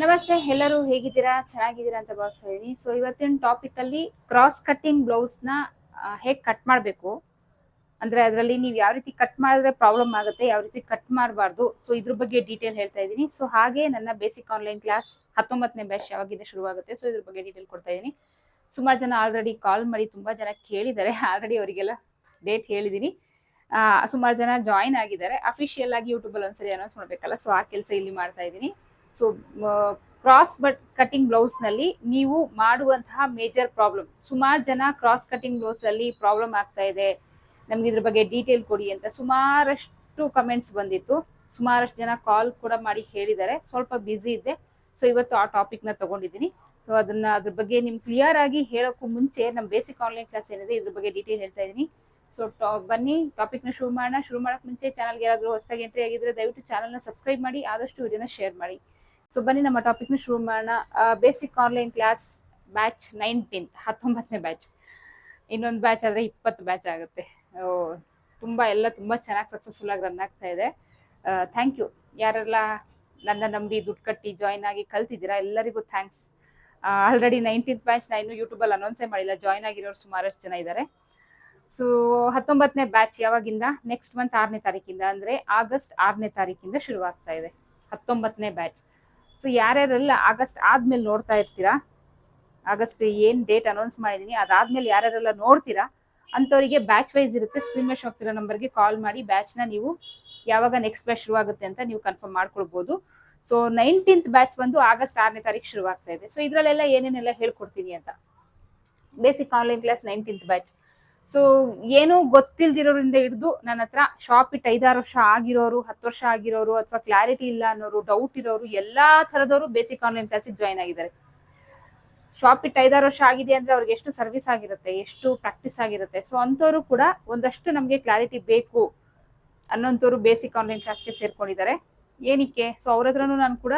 ನಮಸ್ತೆ, ಎಲ್ಲರೂ ಹೇಗಿದ್ದೀರಾ? ಚೆನ್ನಾಗಿದ್ದೀರಾ ಅಂತ ಭಾವಿಸ್ತಾ ಇದ್ದೀನಿ. ಸೊ ಇವತ್ತಿನ ಟಾಪಿಕ್ ಅಲ್ಲಿ ಕ್ರಾಸ್ ಕಟ್ಟಿಂಗ್ ಬ್ಲೌಸ್ನ ಹೇಗೆ ಕಟ್ ಮಾಡಬೇಕು? ಅಂದ್ರೆ ಅದರಲ್ಲಿ ನೀವು ಯಾವ ರೀತಿ ಕಟ್ ಮಾಡಿದ್ರೆ ಪ್ರಾಬ್ಲಮ್ ಆಗುತ್ತೆ, ಯಾವ ರೀತಿ ಕಟ್ ಮಾಡಬಾರ್ದು? ಸೊ ಇದ್ರ ಬಗ್ಗೆ ಡೀಟೇಲ್ ಹೇಳ್ತಾ ಇದ್ದೀನಿ. ಸೊ ಹಾಗೆ ನನ್ನ ಬೇಸಿಕ್ ಆನ್ಲೈನ್ ಕ್ಲಾಸ್ ಹತ್ತೊಂಬತ್ತನೇ ಬ್ಯಾಚ್ ಯಾವಾಗಿಂದ ಶುರುವಾಗುತ್ತೆ. ಸೊ ಇದ್ರ ಬಗ್ಗೆ ಡೀಟೇಲ್ ಕೊಡ್ತಾ ಇದ್ದೀನಿ. ಸುಮಾರು ಜನ ಆಲ್ರೆಡಿ ಕಾಲ್ ಮಾಡಿ ತುಂಬಾ ಜನ ಕೇಳಿದ್ದಾರೆ. ಆಲ್ರೆಡಿ ಅವರಿಗೆಲ್ಲ ಡೇಟ್ ಹೇಳಿದ್ದೀನಿ. ಸುಮಾರು ಜನ ಜಾಯಿನ್ ಆಗಿದ್ದಾರೆ. ಅಫಿಷಿಯಲ್ ಆಗಿ ಯೂಟ್ಯೂಬಲ್ಲಿ ಒಂದ್ಸರಿ ಅನೌನ್ಸ್ ಮಾಡಬೇಕಲ್ಲ? ಸೊ ಆ ಕೆಲಸ ಇಲ್ಲಿ ಮಾಡ್ತಾ ಇದ್ದೀನಿ. ಸೊ ಕ್ರಾಸ್ ಬಟ್ ಕಟಿಂಗ್ ಬ್ಲೌಸ್ನಲ್ಲಿ ನೀವು ಮಾಡುವಂತಹ ಮೇಜರ್ ಪ್ರಾಬ್ಲಮ್ ಸುಮಾರು ಜನ ಕ್ರಾಸ್ ಕಟಿಂಗ್ ಬ್ಲೌಸ್ ಅಲ್ಲಿ ಪ್ರಾಬ್ಲಮ್ ಆಗ್ತಾ ಇದೆ. ನಮ್ಗೆ ಇದ್ರ ಬಗ್ಗೆ ಡೀಟೇಲ್ ಕೊಡಿ ಅಂತ ಸುಮಾರಷ್ಟು ಕಮೆಂಟ್ಸ್ ಬಂದಿತ್ತು. ಸುಮಾರಷ್ಟು ಜನ ಕಾಲ್ ಕೂಡ ಮಾಡಿ ಹೇಳಿದ್ದಾರೆ. ಸ್ವಲ್ಪ ಬ್ಯುಸಿ ಇದ್ದೆ. ಸೊ ಇವತ್ತು ಆ ಟಾಪಿಕ್ನ ತಗೊಂಡಿದ್ದೀನಿ. ಸೊ ಅದನ್ನ ಅದ್ರ ಬಗ್ಗೆ ನಿಮ್ಗೆ ಕ್ಲಿಯರ್ ಆಗಿ ಹೇಳೋಕ್ಕೂ ಮುಂಚೆ ನಮ್ಮ ಬೇಸಿಕ್ ಆನ್ಲೈನ್ ಕ್ಲಾಸ್ ಏನಿದೆ ಇದ್ರ ಬಗ್ಗೆ ಡೀಟೇಲ್ ಹೇಳ್ತಾ ಇದ್ದೀನಿ ಸೊ ಬನ್ನಿ ಟಾಪಿಕ್ನ ಶುರು ಮಾಡೋಣ. ಶುರು ಮಾಡಕ್ ಮುಂಚೆ ಚಾನಲ್ಗೆ ಯಾರಾದರೂ ಹೊಸದಾಗಿ ಎಂಟ್ರಿ ಆಗಿದ್ರೆ ದಯವಿಟ್ಟು ಚಾನಲ್ನ ಸಬ್ಸ್ಕ್ರೈಬ್ ಮಾಡಿ, ಆದಷ್ಟು ವಿಡಿಯೋನ ಶೇರ್ ಮಾಡಿ. ಸೊ ಬನ್ನಿ ನಮ್ಮ ಟಾಪಿಕ್ನ ಶುರು ಮಾಡೋಣ. Basic online class batch nineteenth ಹತ್ತೊಂಬತ್ತನೇ ಬ್ಯಾಚ್ ಇನ್ನೊಂದು ಬ್ಯಾಚ್ ಆದ್ರೆ ಇಪ್ಪತ್ತು ಬ್ಯಾಚ್ ಆಗುತ್ತೆ. ತುಂಬಾ ಎಲ್ಲ ತುಂಬಾ ಚೆನ್ನಾಗಿ ಸಕ್ಸಸ್ಫುಲ್ ಆಗಿ ರನ್ ಆಗ್ತಾ ಇದೆ. ಥ್ಯಾಂಕ್ ಯು ಯಾರೆಲ್ಲ ನನ್ನ ನಂಬಿ ದುಡ್ಡು ಕಟ್ಟಿ ಜಾಯ್ನ್ ಆಗಿ ಕಲ್ತಿದ್ದೀರಾ, ಎಲ್ಲರಿಗೂ ಥ್ಯಾಂಕ್ಸ್ ಆಲ್ರೆಡಿ ನೈನ್ಟೀನ್ತ್ ಬ್ಯಾಚ್ ನಾ ಇನ್ನೂ ಯೂಟ್ಯೂಬಲ್ಲಿ ಅನೌನ್ಸೇ ಮಾಡಿಲ್ಲ ಜಾಯ್ನ್ ಆಗಿರೋರು ಸುಮಾರಷ್ಟು ಜನ ಇದ್ದಾರೆ ಸೊ ಹತ್ತೊಂಬತ್ತನೇ ಬ್ಯಾಚ್ ಯಾವಾಗಿಂದ? ನೆಕ್ಸ್ಟ್ ಮಂತ್ ಆರನೇ ತಾರೀಕಿಂದ, ಅಂದ್ರೆ ಆಗಸ್ಟ್ ಆರನೇ ತಾರೀಕಿಂದ ಶುರುವಾಗ್ತಾ ಇದೆ. ಹತ್ತೊಂಬತ್ತನೇ ಬ್ಯಾಚ್ ಸೊ ಯಾರ್ಯಾರೆಲ್ಲ ಆಗಸ್ಟ್ ಆದ್ಮೇಲೆ ನೋಡ್ತಾ ಇರ್ತೀರಾ? ಆಗಸ್ಟ್ ಏನ್ ಡೇಟ್ ಅನೌನ್ಸ್ ಮಾಡಿದೀನಿ, ಅದಾದ್ಮೇಲೆ ಯಾರ್ಯಾರೆಲ್ಲ ನೋಡ್ತೀರಾ? ಅಂಥವರಿಗೆ ಬ್ಯಾಚ್ ವೈಸ್ ಇರುತ್ತೆ. ಸ್ಕ್ರೀನ್ ಮೇಲೆ ಹೋಗ್ತಿರೋ ನಂಬರ್ಗೆ ಕಾಲ್ ಮಾಡಿ ಬ್ಯಾಚ್ನ ನೀವು ಯಾವಾಗ ನೆಕ್ಸ್ಟ್ ಬ್ಯಾಚ್ ಶುರುವಾಗುತ್ತೆ ಅಂತ ನೀವು ಕನ್ಫರ್ಮ್ ಮಾಡ್ಕೊಳ್ಬೋದು. ಸೊ ನೈನ್ಟೀನ್ತ್ ಬ್ಯಾಚ್ ಬಂದು ಆಗಸ್ಟ್ ಆರನೇ ತಾರೀಕು ಶುರುವಾಗ್ತಾ ಇದೆ. ಸೊ ಇದರಲ್ಲೆಲ್ಲ ಏನೇನೆಲ್ಲ ಹೇಳ್ಕೊಡ್ತೀನಿ ಅಂತ. Basic online class nineteenth batch so ಏನು ಗೊತ್ತಿಲ್ದಿರೋರಿಂದ ಹಿಡಿದು ನನ್ನ ಹತ್ರ ಶಾಪ್ ಇಟ್ಟು ಐದಾರು ವರ್ಷ ಆಗಿರೋರು, ಹತ್ತು ವರ್ಷ ಆಗಿರೋರು ಅಥವಾ ಕ್ಲಾರಿಟಿ ಇಲ್ಲ ಅನ್ನೋರು ಡೌಟ್ ಇರೋರು ಎಲ್ಲಾ ತರದವರು ಬೇಸಿಕ್ ಆನ್ಲೈನ್ ಕ್ಲಾಸಿಗೆ ಜಾಯ್ನ್ ಆಗಿದ್ದಾರೆ. ಶಾಪ್ ಇಟ್ಟು ಐದಾರು ವರ್ಷ ಆಗಿದೆ ಅಂದ್ರೆ ಅವ್ರಿಗೆ ಎಷ್ಟು ಸರ್ವಿಸ್ ಆಗಿರುತ್ತೆ, ಎಷ್ಟು ಪ್ರಾಕ್ಟೀಸ್ ಆಗಿರುತ್ತೆ. ಸೊ ಅಂಥವ್ರು ಕೂಡ ಒಂದಷ್ಟು ನಮಗೆ ಕ್ಲಾರಿಟಿ ಬೇಕು ಅನ್ನೋಂಥವ್ರು ಬೇಸಿಕ್ ಆನ್ಲೈನ್ ಕ್ಲಾಸ್ಗೆ ಸೇರ್ಕೊಂಡಿದ್ದಾರೆ. ಏನಕ್ಕೆ? ಸೊ ಅವ್ರ ಹತ್ರನೂ ನಾನು ಕೂಡ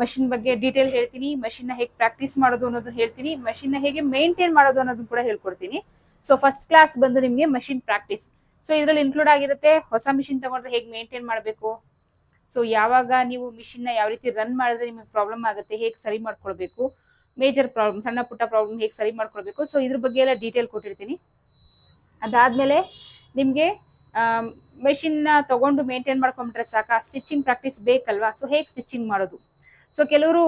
ಮಷಿನ್ ಬಗ್ಗೆ ಡೀಟೇಲ್ ಹೇಳ್ತೀನಿ. Machine ನ ಹೇಗೆ ಪ್ರಾಕ್ಟೀಸ್ ಮಾಡೋದು ಅನ್ನೋದು ಹೇಳ್ತೀನಿ. Machine ನ ಹೇಗೆ ಮೇಂಟೈನ್ ಮಾಡೋದು ಅನ್ನೋದನ್ನು ಕೂಡ ಹೇಳ್ಕೊಡ್ತೀನಿ. ಸೊ ಫಸ್ಟ್ ಕ್ಲಾಸ್ ಬಂದು ನಿಮಗೆ ಮಷಿನ್ ಪ್ರಾಕ್ಟೀಸ್ ಸೊ ಇದರಲ್ಲಿ ಇನ್ಕ್ಲೂಡ್ ಆಗಿರುತ್ತೆ ಹೊಸ ಮಿಷಿನ್ ತಗೊಂಡ್ರೆ ಹೇಗೆ ಮೇಂಟೈನ್ ಮಾಡಬೇಕು? ಸೊ ಯಾವಾಗ ನೀವು ಮಿಷಿನ್ನ ಯಾವ ರೀತಿ ರನ್ ಮಾಡಿದ್ರೆ ನಿಮಗೆ ಪ್ರಾಬ್ಲಮ್ ಆಗುತ್ತೆ, ಹೇಗೆ ಸರಿ ಮಾಡ್ಕೊಳ್ಬೇಕು? ಮೇಜರ್ ಪ್ರಾಬ್ಲಮ್ ಸಣ್ಣ ಪುಟ್ಟ ಪ್ರಾಬ್ಲಮ್ ಹೇಗೆ ಸರಿ ಮಾಡ್ಕೊಳ್ಬೇಕು? ಸೊ ಇದ್ರ ಬಗ್ಗೆ ಎಲ್ಲ ಡೀಟೇಲ್ ಕೊಟ್ಟಿರ್ತೀನಿ. ಅದಾದ್ಮೇಲೆ ನಿಮಗೆ ಮೆಷಿನ್ನ ತಗೊಂಡು ಮೇಂಟೈನ್ ಮಾಡ್ಕೊಂಬಿಟ್ರೆ ಸಾಕ? ಸ್ಟಿಚಿಂಗ್ ಪ್ರಾಕ್ಟೀಸ್ ಬೇಕಲ್ವಾ? ಸೊ ಹೇಗೆ ಸ್ಟಿಚಿಂಗ್ ಮಾಡೋದು? ಸೊ ಕೆಲವರು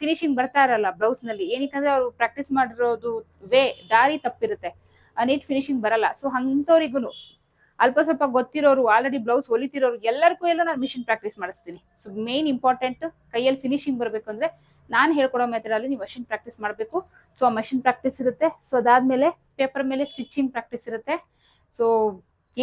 ಫಿನಿಶಿಂಗ್ ಬರ್ತಾ ಇರಲ್ಲ ಬ್ಲೌಸ್ನಲ್ಲಿ. ಏನಕ್ಕಂದ್ರೆ ಅವರು ಪ್ರಾಕ್ಟೀಸ್ ಮಾಡಿರೋದು ವೇ, ದಾರಿ ತಪ್ಪಿರುತ್ತೆ. ನೀಟ್ ಫಿನಿಶಿಂಗ್ ಬರಲ್ಲ. ಸೊ ಅಂಥವ್ರಿಗೂ ಅಲ್ಪ ಸ್ವಲ್ಪ ಗೊತ್ತಿರೋರು ಆಲ್ರೆಡಿ ಬ್ಲೌಸ್ ಹೊಲಿತಿರೋರು ಎಲ್ಲರಿಗೂ ಎಲ್ಲ ನಾನು ಮಿಷಿನ್ ಪ್ರಾಕ್ಟೀಸ್ ಮಾಡಿಸ್ತೀನಿ. ಸೊ ಮೇನ್ ಇಂಪಾರ್ಟೆಂಟ್ ಕೈಯಲ್ಲಿ ಫಿನಿಶಿಂಗ್ ಬರಬೇಕು ಅಂದ್ರೆ ನಾನು ಹೇಳ್ಕೊಡೋ ಮೆಥಡಲ್ಲಿ ನೀವು ಮಷಿನ್ ಪ್ರಾಕ್ಟೀಸ್ ಮಾಡಬೇಕು. ಸೊ ಆ ಮಷಿನ್ ಪ್ರಾಕ್ಟೀಸ್ ಇರುತ್ತೆ. ಸೊ ಅದಾದ್ಮೇಲೆ ಪೇಪರ್ ಮೇಲೆ ಸ್ಟಿಚಿಂಗ್ ಪ್ರಾಕ್ಟೀಸ್ ಇರುತ್ತೆ. ಸೊ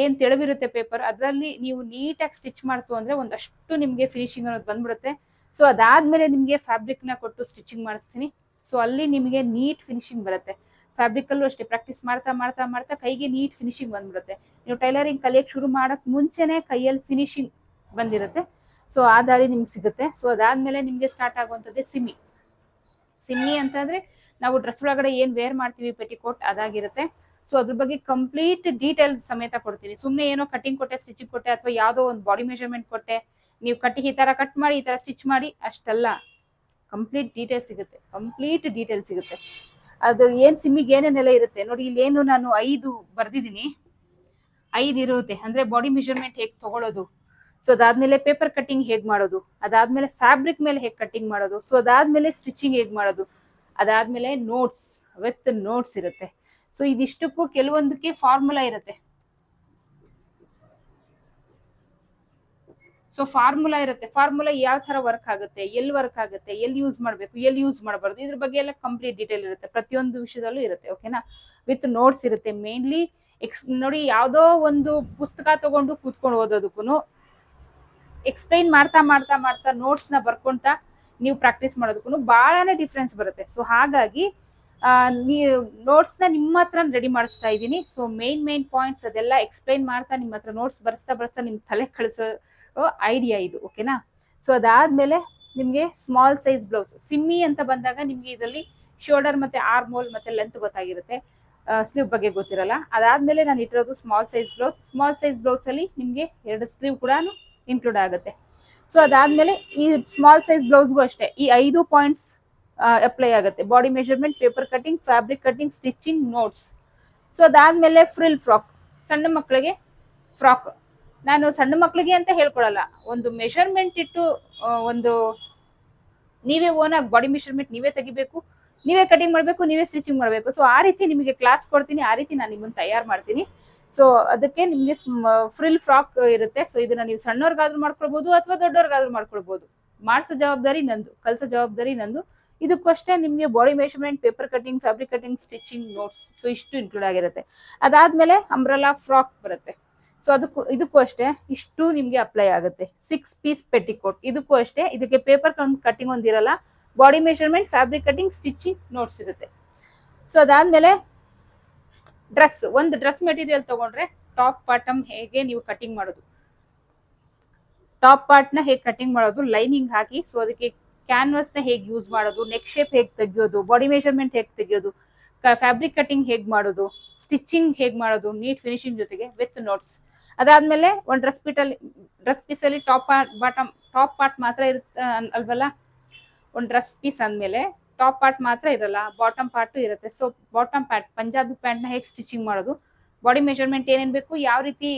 ಏನ್ ತೆಳವಿರುತ್ತೆ ಪೇಪರ್ ಅದರಲ್ಲಿ ನೀವು ನೀಟಾಗಿ ಸ್ಟಿಚ್ ಮಾಡ್ತು ಅಂದ್ರೆ ಒಂದಷ್ಟು ನಿಮಗೆ ಫಿನಿಶಿಂಗ್ ಅನ್ನೋದು ಬಂದ್ಬಿಡುತ್ತೆ. ಸೊ ಅದಾದ್ಮೇಲೆ ನಿಮಗೆ ಫ್ಯಾಬ್ರಿಕ್ನ ಕೊಟ್ಟು ಸ್ಟಿಚಿಂಗ್ ಮಾಡಿಸ್ತೀನಿ. ಸೊ ಅಲ್ಲಿ ನಿಮಗೆ ನೀಟ್ ಫಿನಿಶಿಂಗ್ ಬರುತ್ತೆ. ಫ್ಯಾಬ್ರಿಕಲ್ಲೂ ಅಷ್ಟೇ ಪ್ರಾಕ್ಟೀಸ್ ಮಾಡ್ತಾ ಮಾಡ್ತಾ ಮಾಡ್ತಾ ಕೈಗೆ ನೀಟ್ ಫಿನಿಶಿಂಗ್ ಬಂದ್ಬಿಡುತ್ತೆ. ನೀವು ಟೈಲರಿಂಗ್ ಕಲಿಯೋಕ್ಕೆ ಶುರು ಮಾಡೋಕ್ಕೆ ಮುಂಚೆನೇ ಕೈಯಲ್ಲಿ ಫಿನಿಶಿಂಗ್ ಬಂದಿರುತ್ತೆ. ಸೊ ಆ ದಾರಿ ನಿಮ್ಗೆ ಸಿಗುತ್ತೆ. ಸೊ ಅದಾದ್ಮೇಲೆ ನಿಮಗೆ ಸ್ಟಾರ್ಟ್ ಆಗುವಂಥದ್ದೇ ಸಿಮ್ಮಿ ಸಿಮ್ಮಿ ಅಂತಂದರೆ ನಾವು ಡ್ರೆಸ್ ಒಳಗಡೆ ಏನು ವೇರ್ ಮಾಡ್ತೀವಿ ಪೆಟಿಕೋಟ್ ಅದಾಗಿರುತ್ತೆ. ಸೊ ಅದ್ರ ಬಗ್ಗೆ ಕಂಪ್ಲೀಟ್ ಡೀಟೇಲ್ಸ್ ಸಮೇತ ಕೊಡ್ತೀನಿ. ಸುಮ್ಮನೆ ಏನೋ ಕಟಿಂಗ್ ಕೊಟ್ಟೆ ಸ್ಟಿಚಿಂಗ್ ಕೊಟ್ಟೆ ಅಥವಾ ಯಾವುದೋ ಒಂದು ಬಾಡಿ ಮೆಜರ್ಮೆಂಟ್ ಕೊಟ್ಟೆ ನೀವು ಕಟ್ಟಿ ಈ ತರ ಕಟ್ ಮಾಡಿ, ಈ ತರ ಸ್ಟಿಚ್ ಮಾಡಿ, ಅಷ್ಟಲ್ಲ ಕಂಪ್ಲೀಟ್ ಡೀಟೇಲ್ ಸಿಗುತ್ತೆ. ಕಂಪ್ಲೀಟ್ ಡೀಟೇಲ್ ಸಿಗುತ್ತೆ. ಅದು ಏನು ಸಿಮ್ಮಿಗೆ ಏನೇನೆಲ್ಲ ಇರುತ್ತೆ? ನೋಡಿ, ಇಲ್ಲಿ ಏನು ನಾನು ಐದು ಬರೆದಿದ್ದೀನಿ. ಐದು ಇರುತ್ತೆ. ಅಂದ್ರೆ ಬಾಡಿ ಮೆಷರ್ಮೆಂಟ್ ಹೇಗೆ ತಗೊಳ್ಳೋದು ಸೊ ಅದಾದ್ಮೇಲೆ ಪೇಪರ್ ಕಟ್ಟಿಂಗ್ ಹೇಗೆ ಮಾಡೋದು? ಅದಾದ್ಮೇಲೆ ಫ್ಯಾಬ್ರಿಕ್ ಮೇಲೆ ಹೇಗೆ ಕಟ್ಟಿಂಗ್ ಮಾಡೋದು? ಸೊ ಅದಾದ್ಮೇಲೆ ಸ್ಟಿಚಿಂಗ್ ಹೇಗೆ ಮಾಡೋದು? ಅದಾದ್ಮೇಲೆ ನೋಟ್ಸ್ ವಿತ್ ನೋಟ್ಸ್ ಇರುತ್ತೆ. ಸೊ ಇದಿಷ್ಟಕ್ಕೂ ಕೆಲವೊಂದಕ್ಕೆ ಫಾರ್ಮುಲಾ ಇರುತ್ತೆ. ಸೊ ಫಾರ್ಮುಲಾ ಇರುತ್ತೆ. ಫಾರ್ಮುಲಾ ಯಾವ ತರ ವರ್ಕ್ ಆಗುತ್ತೆ ಎಲ್ಲಿ ವರ್ಕ್ ಆಗುತ್ತೆ ಎಲ್ಲಿ ಯೂಸ್ ಮಾಡಬೇಕು ಎಲ್ಲಿ ಯೂಸ್ ಮಾಡಬಾರ್ದು, ಇದ್ರ ಬಗ್ಗೆ ಎಲ್ಲ ಕಂಪ್ಲೀಟ್ ಡೀಟೇಲ್ ಇರುತ್ತೆ. ಪ್ರತಿಯೊಂದು ವಿಷಯದಲ್ಲೂ ಇರುತ್ತೆ ಓಕೆನಾ ವಿತ್ ನೋಟ್ಸ್ ಇರುತ್ತೆ ಮೇನ್ಲಿ ಎಕ್ಸ್ ನೋಡಿ ಯಾವುದೋ ಒಂದು ಪುಸ್ತಕ ತಗೊಂಡು ಕೂತ್ಕೊಂಡು ಓದೋದಕ್ಕೂ ಎಕ್ಸ್ಪ್ಲೈನ್ ಮಾಡ್ತಾ ಮಾಡ್ತಾ ಮಾಡ್ತಾ ನೋಟ್ಸ್ನ ಬರ್ಕೊಂತ ನೀವು ಪ್ರಾಕ್ಟೀಸ್ ಮಾಡೋದಕ್ಕೂ ಬಹಳನೇ ಡಿಫ್ರೆನ್ಸ್ ಬರುತ್ತೆ. ಸೊ ಹಾಗಾಗಿ ನೀವು ನೋಟ್ಸ್ನ ನಿಮ್ಮ ಹತ್ರ ರೆಡಿ ಮಾಡಿಸ್ತಾ ಇದ್ದೀನಿ. ಸೊ ಮೇನ್ ಮೇನ್ ಪಾಯಿಂಟ್ಸ್ ಅದೆಲ್ಲ ಎಕ್ಸ್ಪ್ಲೈನ್ ಮಾಡ್ತಾ ನಿಮ್ಮ ಹತ್ರ ನೋಟ್ಸ್ ಬರ್ಸ್ತಾ ಬರ್ಸ್ತಾ ನಿಮ್ ತಲೆ ಕಳಿಸೋ ಐಡಿಯಾ ಇದು ಓಕೆನಾ ಸೊ ಅದಾದ್ಮೇಲೆ ನಿಮ್ಗೆ ಸ್ಮಾಲ್ ಸೈಜ್ ಬ್ಲೌಸ್ ಸಿಮ್ಮಿ ಅಂತ ಬಂದಾಗ ನಿಮ್ಗೆ ಇದರಲ್ಲಿ ಶೋಲ್ಡರ್ ಮತ್ತೆ ಆರ್ಮ್ ಹೋಲ್ ಮತ್ತೆ ಲೆಂತ್ ಗೊತ್ತಾಗಿರುತ್ತೆ. ಸ್ಲೀವ್ ಬಗ್ಗೆ ಗೊತ್ತಿರಲ್ಲ. ಅದಾದ್ಮೇಲೆ ನಾನು ಇಟ್ಟಿರೋದು small size blouse small size blouse ಅಲ್ಲಿ ನಿಮ್ಗೆ ಎರಡು ಸ್ಲೀವ್ ಕೂಡ ಇನ್ಕ್ಲೂಡ್ ಆಗುತ್ತೆ. ಸೊ ಅದಾದ್ಮೇಲೆ ಈ ಸ್ಮಾಲ್ ಸೈಜ್ ಬ್ಲೌಸ್ಗೂ ಅಷ್ಟೇ. ಈ ಐದು ಪಾಯಿಂಟ್ಸ್ ಅಪ್ಲೈ ಆಗುತ್ತೆ. Body measurement paper cutting fabric cutting stitching notes so ಅದಾದ್ಮೇಲೆ ಫ್ರಿಲ್ ಫ್ರಾಕ್ ಸಣ್ಣ ಮಕ್ಕಳಿಗೆ ಫ್ರಾಕ್ ನಾನು ಸಣ್ಣ ಮಕ್ಕಳಿಗೆ ಅಂತ ಹೇಳ್ಕೊಳಲ್ಲ. ಒಂದು ಮೆಷರ್ಮೆಂಟ್ ಇಟ್ಟು ಒಂದು ನೀವೇ ಓನ್ ಆಗಿ ಬಾಡಿ ಮೆಷರ್ಮೆಂಟ್ ನೀವೇ ತೆಗಿಬೇಕು, ನೀವೇ ಕಟಿಂಗ್ ಮಾಡಬೇಕು, ನೀವೇ ಸ್ಟಿಚಿಂಗ್ ಮಾಡಬೇಕು. ಸೊ ಆ ರೀತಿ ನಿಮಗೆ ಕ್ಲಾಸ್ ಕೊಡ್ತೀನಿ, ಆ ರೀತಿ ನಾನು ನಿಮ್ಮನ್ನು ತಯಾರು ಮಾಡ್ತೀನಿ. ಸೊ ಅದಕ್ಕೆ ನಿಮಗೆ ಫ್ರಿಲ್ ಫ್ರಾಕ್ ಇರುತ್ತೆ. ಸೊ ಇದನ್ನ ನೀವು ಸಣ್ಣವ್ರಿಗಾದ್ರೂ ಮಾಡ್ಕೊಳ್ಬಹುದು ಅಥವಾ ದೊಡ್ಡವ್ರಿಗಾದ್ರೂ ಮಾಡ್ಕೊಳ್ಬಹುದು ಮಾಡಿಸೋ ಜವಾಬ್ದಾರಿ ನಂದು, ಕಲ್ಸೋ ಜವಾಬ್ದಾರಿ ನಂದು. ಇದಕ್ಕಷ್ಟೇ ನಿಮಗೆ body measurement paper cutting fabric cutting stitching notes so ಇಷ್ಟು ಇನ್ಕ್ಲೂಡ್ ಆಗಿರುತ್ತೆ. ಅದಾದ್ಮೇಲೆ ಅಂಬ್ರಲಾ ಫ್ರಾಕ್ ಬರುತ್ತೆ. ಸೊ ಅದಕ್ಕೂ, ಇದಕ್ಕೂ ಅಷ್ಟೇ, ಇಷ್ಟು ನಿಮಗೆ ಅಪ್ಲೈ ಆಗುತ್ತೆ. ಸಿಕ್ಸ್ ಪೀಸ್ ಪೆಟಿಕೋಟ್ ಇದಕ್ಕೂ ಅಷ್ಟೇ, ಇದಕ್ಕೆ paper cutting ಒಂದಿರಲ್ಲ body measurement fabric cutting stitching notes ಇರುತ್ತೆ. ಸೊ ಅದಾದ್ಮೇಲೆ ಡ್ರೆಸ್ ಒಂದು ಡ್ರೆಸ್ ಮೆಟೀರಿಯಲ್ ತಗೊಂಡ್ರೆ ಟಾಪ್ ಬಾಟಮ್ ಹೇಗೆ ನೀವು ಕಟಿಂಗ್ ಮಾಡೋದು? ಟಾಪ್ ಪಾರ್ಟ್ನ ಹೇಗೆ ಕಟಿಂಗ್ ಮಾಡೋದು? ಲೈನಿಂಗ್ ಹಾಕಿ ಸೊ ಅದಕ್ಕೆ ಕ್ಯಾನ್ವಸ್ನ ಹೇಗೆ ಯೂಸ್ ಮಾಡೋದು? ನೆಕ್ ಶೇಪ್ ಹೇಗೆ ತೆಗಿಯೋದು? ಬಾಡಿ ಮೆಷರ್ಮೆಂಟ್ ಹೇಗೆ ತೆಗಿಯೋದು? ಫ್ಯಾಬ್ರಿಕ್ ಕಟಿಂಗ್ ಹೇಗೆ ಮಾಡೋದು? ಸ್ಟಿಚಿಂಗ್ ಹೇಗೆ ಮಾಡೋದು? ನೀಟ್ ಫಿನಿಶಿಂಗ್ ಜೊತೆಗೆ ವಿತ್ ನೋಟ್ಸ್ ಅದಾದ್ಮೇಲೆ ಒಂದು ಡ್ರೆಸ್ ಪೀಟಲ್ಲಿ ಡ್ರೆಸ್ ಪೀಸಲ್ಲಿ ಟಾಪ್ ಬಾಟಮ್ ಟಾಪ್ ಪಾರ್ಟ್ ಮಾತ್ರ ಇರುತ್ತೆ ಅಲ್ವಲ್ಲ? ಒಂದು ಡ್ರೆಸ್ ಪೀಸ್ ಅಂದಮೇಲೆ ಟಾಪ್ ಪಾರ್ಟ್ ಮಾತ್ರ ಇರಲ್ಲ ಬಾಟಮ್ ಪಾರ್ಟು ಇರುತ್ತೆ. ಸೊ ಬಾಟಮ್ ಪ್ಯಾಂಟ್ ಪಂಜಾಬಿ ಪ್ಯಾಂಟ್ನ ಹೇಗೆ ಸ್ಟಿಚಿಂಗ್ ಮಾಡೋದು? ಬಾಡಿ ಮೆಜರ್ಮೆಂಟ್ ಏನೇನು ಬೇಕು? ಯಾವ ರೀತಿ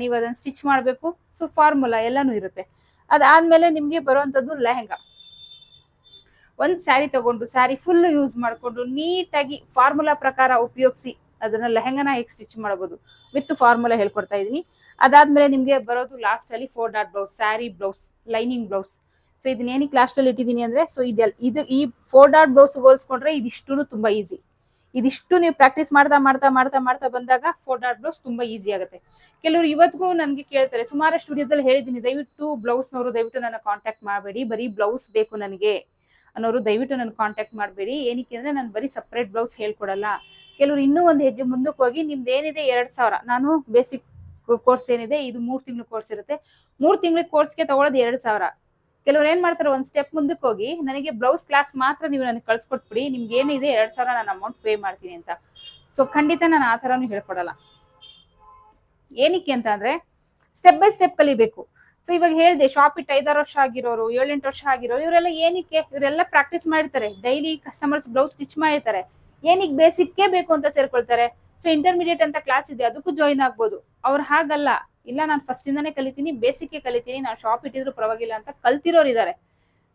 ನೀವು ಅದನ್ನು ಸ್ಟಿಚ್ ಮಾಡಬೇಕು? ಸೊ ಫಾರ್ಮುಲಾ ಎಲ್ಲನೂ ಇರುತ್ತೆ. ಅದಾದ್ಮೇಲೆ ನಿಮಗೆ ಬರುವಂಥದ್ದು ಲೆಹೆಂಗಾ. ಒಂದು ಸ್ಯಾರಿ ತಗೊಂಡು ಸ್ಯಾರಿ ಫುಲ್ ಯೂಸ್ ಮಾಡಿಕೊಂಡು, ನೀಟಾಗಿ ಫಾರ್ಮುಲಾ ಪ್ರಕಾರ ಉಪಯೋಗಿಸಿ ಅದನ್ನ ಲೆಹಂಗಾನ ಹೇಗೆ ಸ್ಟಿಚ್ ಮಾಡಬಹುದು ವಿತ್ ಫಾರ್ಮುಲಾ ಹೇಳ್ಕೊಡ್ತಾ ಇದೀನಿ. ಅದಾದ್ಮೇಲೆ ನಿಮಗೆ ಬರೋದು ಲಾಸ್ಟ್ ಅಲ್ಲಿ four dot blouse sari blouse lining blouse so ಇದನ್ನ ಏನಕ್ಕೆ ಲಾಸ್ಟ್ ಅಲ್ಲಿ ಇಟ್ಟಿದ್ದೀನಿ ಅಂದ್ರೆ ಸೊ ಇದೆಲ್ಲ, ಇದು ಈ ಫೋರ್ ಡಾಟ್ ಬ್ಲೌಸ್ ಹೋಲ್ಸ್ಕೊಂಡ್ರೆ ಇದಿಷ್ಟು ತುಂಬಾ ಈಸಿ ಇದಿಷ್ಟು ನೀವು ಪ್ರಾಕ್ಟೀಸ್ ಮಾಡ್ತಾ ಮಾಡ್ತಾ ಮಾಡ್ತಾ ಮಾಡ್ತಾ ಬಂದಾಗ ಫೋರ್ ಡಾಟ್ ಬ್ಲೌಸ್ ತುಂಬಾ ಈಸಿ ಆಗುತ್ತೆ. ಕೆಲವರು ಇವತ್ತಿಗೂ ನನಗೆ ಕೇಳ್ತಾರೆ, ಸುಮಾರು ಸ್ಟುಡಿಯೋದಲ್ಲಿ ಹೇಳಿದ್ದೀನಿ ದಯವಿಟ್ಟು ಬ್ಲೌಸ್ನವರು ದಯವಿಟ್ಟು ನನ್ನ ಕಾಂಟ್ಯಾಕ್ಟ್ ಮಾಡಬೇಡಿ, ಬರೀ ಬ್ಲೌಸ್ ಬೇಕು ನನಗೆ ಅನ್ನೋರು ದಯವಿಟ್ಟು ನನ್ನ ಕಾಂಟ್ಯಾಕ್ಟ್ ಮಾಡಬೇಡಿ. ಏನಕ್ಕೆ ಅಂದ್ರೆ, ನಾನು ಬರೀ ಸಪ್ರೇಟ್ ಬ್ಲೌಸ್ ಹೇಳ್ಕೊಡಲ್ಲ. ಕೆಲವರು ಇನ್ನೂ ಒಂದು ಹೆಜ್ಜೆ ಮುಂದಕ್ಕೆ ಹೋಗಿ, ನಿಮ್ದು ಏನಿದೆ ಎರಡ್ ಸಾವಿರ. ನಾನು ಬೇಸಿಕ್ ಕೋರ್ಸ್ ಏನಿದೆ, ಇದು ಮೂರ್ ತಿಂಗಳ ಕೋರ್ಸ್ ಇರುತ್ತೆ. ಮೂರ್ ತಿಂಗಳ ಕೋರ್ಸ್ಗೆ ತಗೊಳ್ಳೋದು ಎರಡ್ ಸಾವಿರ. ಕೆಲವ್ರು ಏನ್ ಮಾಡ್ತಾರೆ, ಒಂದ್ ಸ್ಟೆಪ್ ಮುಂದಕ್ಕೆ ಹೋಗಿ, ನನಗೆ ಬ್ಲೌಸ್ ಕ್ಲಾಸ್ ಮಾತ್ರ ನೀವು ನನಗೆ ಕಳ್ಸಿಕೊಟ್ಬಿಡಿ, ನಿಮ್ಗೆ ಏನಿದೆ ಎರಡ್ ಸಾವಿರ ನಾನು ಅಮೌಂಟ್ ಪೇ ಮಾಡ್ತೀನಿ ಅಂತ. ಸೊ ಖಂಡಿತ ನಾನು ಆ ಥರನೂ ಹೇಳ್ಕೊಡಲ್ಲ. ಏನಕ್ಕೆ ಅಂತ ಅಂದ್ರೆ ಸ್ಟೆಪ್ ಬೈ ಸ್ಟೆಪ್ ಕಲಿಬೇಕು. ಸೊ ಇವಾಗ ಹೇಳಿದೆ ಶಾಪ್ ಇಟ್ಟು ಐದಾರು ವರ್ಷ ಆಗಿರೋರು, ಏಳೆಂಟು ವರ್ಷ ಆಗಿರೋರು, ಇವರೆಲ್ಲ ಏನಕ್ಕೆ, ಇವರೆಲ್ಲ ಪ್ರಾಕ್ಟೀಸ್ ಮಾಡಿರ್ತಾರೆ. ಡೈಲಿ ಕಸ್ಟಮರ್ಸ್ ಬ್ಲೌಸ್ ಸ್ಟಿಚ್ ಮಾಡಿರ್ತಾರೆ. ಏನಕ್ಕೆ ಬೇಸಿಕ್ಗೆ ಬೇಕು ಅಂತ ಸೇರ್ಕೊಳ್ತಾರೆ? ಸೊ ಇಂಟರ್ಮೀಡಿಯೇಟ್ ಅಂತ ಕ್ಲಾಸ್ ಇದೆ, ಅದಕ್ಕೂ ಜಾಯಿನ್ ಆಗ್ಬೋದು. ಅವ್ರು ಹಾಗಲ್ಲ. ಇಲ್ಲ, ನಾನು ಫಸ್ಟ್ ಇಂದಾನೆ ಕಲಿತೀನಿ, ಬೇಸಿಕ್ಗೆ ಕಲಿತೀನಿ, ನಾನು ಶಾಪ್ ಇಟ್ಟಿದ್ರು ಪರವಾಗಿಲ್ಲ ಅಂತ ಕಲ್ತಿರೋರು ಇದ್ದಾರೆ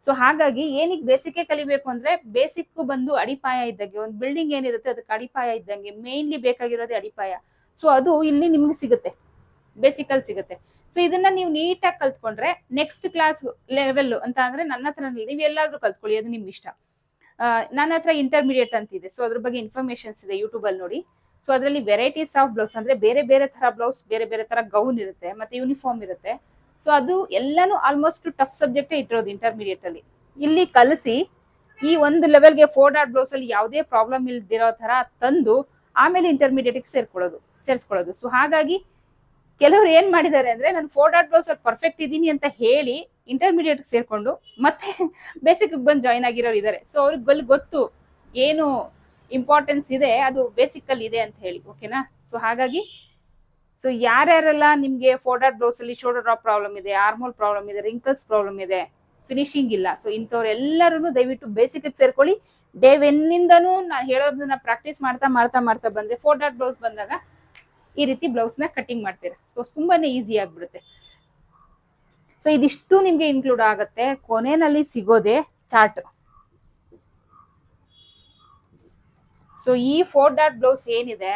ಸೊ ಹಾಗಾಗಿ ಏನಕ್ಕೆ ಬೇಸಿಕ್ಗೆ ಕಲಿಬೇಕು ಅಂದ್ರೆ ಬೇಸಿಕ್ ಬಂದು ಅಡಿಪಾಯ ಇದ್ದಂಗೆ, ಒಂದು ಬಿಲ್ಡಿಂಗ್ ಏನಿರುತ್ತೆ ಅದಕ್ಕೆ ಅಡಿಪಾಯ ಇದ್ದಂಗೆ ಮೇನ್ಲಿ ಬೇಕಾಗಿರೋದೇ ಅಡಿಪಾಯ. ಸೊ ಅದು ಇಲ್ಲಿ ನಿಮ್ಗೆ ಸಿಗುತ್ತೆ. ಬೇಸಿಕಲ್ ಸಿಗುತ್ತೆ. ಸೊ ಇದನ್ನ ನೀವು ನೀಟಾಗಿ ಕಲ್ತ್ಕೊಂಡ್ರೆ ನೆಕ್ಸ್ಟ್ ಕ್ಲಾಸ್ ಲೆವೆಲ್ ಅಂತ ಅಂದ್ರೆ ನನ್ನ ಹತ್ರ ನೀವು ಎಲ್ಲಾದ್ರೂ ಕಲ್ತ್ಕೊಳ್ಳಿ, ಅದು ನಿಮ್ ಇಷ್ಟ. ನನ್ನ ಹತ್ರ ಇಂಟರ್ಮೀಡಿಯೇಟ್ ಅಂತ ಇದೆ. ಸೊ ಅದ್ರ ಬಗ್ಗೆ ಇನ್ಫಾರ್ಮೇಶನ್ಸ್ ಇದೆ ಯೂಟ್ಯೂಬ್ ಅಲ್ಲಿ ನೋಡಿ. ಸೊ ಅದರಲ್ಲಿ ವೆರೈಟೀಸ್ ಆಫ್ ಬ್ಲೌಸ್ ಅಂದ್ರೆ ಬೇರೆ ಬೇರೆ ತರ ಬ್ಲೌಸ್ ಬೇರೆ ಬೇರೆ ತರ ಗೌನ್ ಇರುತ್ತೆ, ಮತ್ತೆ ಯೂನಿಫಾರ್ಮ್ ಇರುತ್ತೆ. ಸೊ ಅದು ಎಲ್ಲಾನು ಆಲ್ಮೋಸ್ಟ್ ಟಫ್ ಸಬ್ಜೆಕ್ಟೇ ಇಟ್ಟಿರೋದು ಇಂಟರ್ಮೀಡಿಯೇಟ್ ಅಲ್ಲಿ. ಇಲ್ಲಿ ಕಲಿಸಿ, ಈ ಒಂದು ಲೆವೆಲ್ಗೆ ಫೋರ್ ಡಾಟ್ ಬ್ಲೌಸ್ ಅಲ್ಲಿ ಯಾವುದೇ ಪ್ರಾಬ್ಲಮ್ ಇಲ್ದಿರೋ ತರ ತಂದು, ಆಮೇಲೆ ಇಂಟರ್ಮೀಡಿಯೇಟ್ ಸೇರ್ಕೊಳ್ಳೋದು, ಸೇರಿಸ್ಕೊಳ್ಳೋದು. ಸೊ ಹಾಗಾಗಿ ಕೆಲವರು ಏನ್ ಮಾಡಿದ್ದಾರೆ ಅಂದ್ರೆ, ನಾನು ಫೋರ್ ಡಾಟ್ ಬ್ಲೌಸ್ ಅಲ್ಲಿ ಪರ್ಫೆಕ್ಟ್ ಇದ್ದೀನಿ ಅಂತ ಹೇಳಿ ಇಂಟರ್ಮೀಡಿಯೇಟ್ ಸೇರ್ಕೊಂಡು ಮತ್ತೆ ಬೇಸಿಕ್ ಬಂದು ಜಾಯ್ನ್ ಆಗಿರೋರು ಇದ್ದಾರೆ ಸೊ ಅವ್ರಿಗೆ ಗೊತ್ತು ಏನು ಇಂಪಾರ್ಟೆನ್ಸ್ ಇದೆ, ಅದು ಬೇಸಿಕ್ ಅಲ್ಲಿ ಇದೆ ಅಂತ ಹೇಳಿ ಓಕೆನಾ ಸೊ ಹಾಗಾಗಿ ಸೊ ಯಾರ್ಯಾರೆಲ್ಲ ನಿಮ್ಗೆ ಫೋರ್ ಡಾಟ್ ಬ್ಲೌಸ್ ಅಲ್ಲಿ ಶೋಲ್ಡರ್ ಡ್ರಾಪ್ ಪ್ರಾಬ್ಲಮ್ ಇದೆ ಆರ್ಮೋಲ್ ಪ್ರಾಬ್ಲಮ್ ಇದೆ ರಿಂಕಲ್ಸ್ ಪ್ರಾಬ್ಲಮ್ ಇದೆ ಫಿನಿಶಿಂಗ್ ಇಲ್ಲ. ಸೊ ಇಂಥವ್ರೆಲ್ಲರೂ ದಯವಿಟ್ಟು ಬೇಸಿಕ್ ಸೇರ್ಕೊಳ್ಳಿ. ಡೇ ವೆನ್ನಿಂದನೂ ನಾನು ಹೇಳೋದನ್ನ ಪ್ರಾಕ್ಟೀಸ್ ಮಾಡ್ತಾ ಮಾಡ್ತಾ ಮಾಡ್ತಾ ಬಂದ್ರೆ ಫೋರ್ ಡಾಟ್ ಬ್ಲೌಸ್ ಬಂದಾಗ ಈ ರೀತಿ ಬ್ಲೌಸ್ನ ಕಟಿಂಗ್ ಮಾಡ್ತೀರಾ? ಸೊ ತುಂಬಾನೇ ಈಸಿ ಆಗ್ಬಿಡುತ್ತೆ. ಸೊ ಇದಿಷ್ಟು ನಿಮ್ಗೆ ಇನ್ಕ್ಲೂಡ್ ಆಗುತ್ತೆ. ಕೊನೆಯಲ್ಲಿ ಸಿಗೋದೆ ಚಾರ್ಟ್ ಸೊ ಈ ಫೋರ್ ಡಾಟ್ ಬ್ಲೌಸ್ ಏನಿದೆ?